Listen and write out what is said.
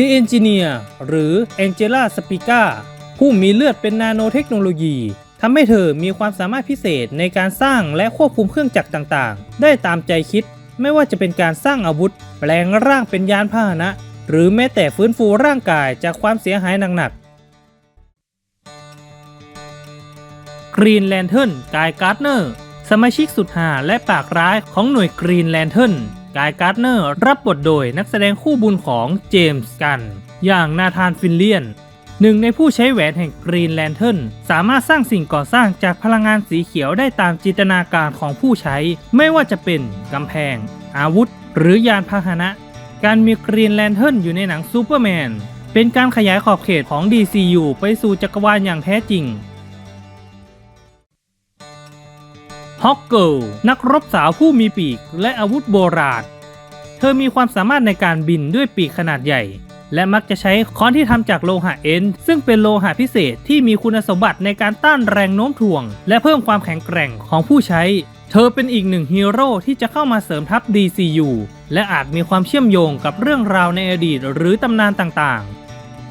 The Engineer หรือ Angela Spica ผู้มีเลือดเป็นนาโนเทคโนโลยีทำให้เธอมีความสามารถพิเศษในการสร้างและควบคุมเครื่องจักรต่างๆ ได้ตามใจคิด ไม่ว่าจะเป็นการสร้างอาวุธ แปลงร่างเป็นยานพาหนะ หรือแม้แต่ฟื้นฟูร่างกายจากความเสียหายหนักๆ กรีนแลนเทิร์นกายการ์ดเนอร์สมาชิกสุดหาและปากร้ายของหน่วยกรีนแลนเทิร์น กายการ์ดเนอร์รับบทโดยนักแสดงคู่บุญของเจมส์กัน อย่างนาธานฟินเลียน หนึ่งในผู้ใช้แหวนแห่งกรีนแลนเทิร์นสามารถสร้างสิ่งก่อสร้างจากพลังงานสีเขียวได้ตามจินตนาการของผู้ใช้ ไม่ว่าจะเป็นกำแพง อาวุธ หรือยานพาหนะ การมีกรีนแลนเทิร์นอยู่ในหนังซูเปอร์แมนเป็นการขยายขอบเขตของ DCU ไปสู่จักรวาลอย่างแท้จริง ฮอกเกิลนักรบสาวผู้มีปีกและอาวุธโบราณ เธอมีความสามารถในการบินด้วยปีกขนาดใหญ่ และมักจะใช้ค้อนที่ทำจากโลหะเอ็นซึ่งเป็นโลหะพิเศษที่มีคุณสมบัติในการต้านแรงโน้มถ่วง และเพิ่มความแข็งแกร่งของผู้ใช้ เธอเป็นอีกหนึ่งฮีโร่ที่จะเข้ามาเสริมทัพ DCU และอาจมีความเชื่อมโยงกับเรื่องราวในอดีตหรือตำนานต่างๆ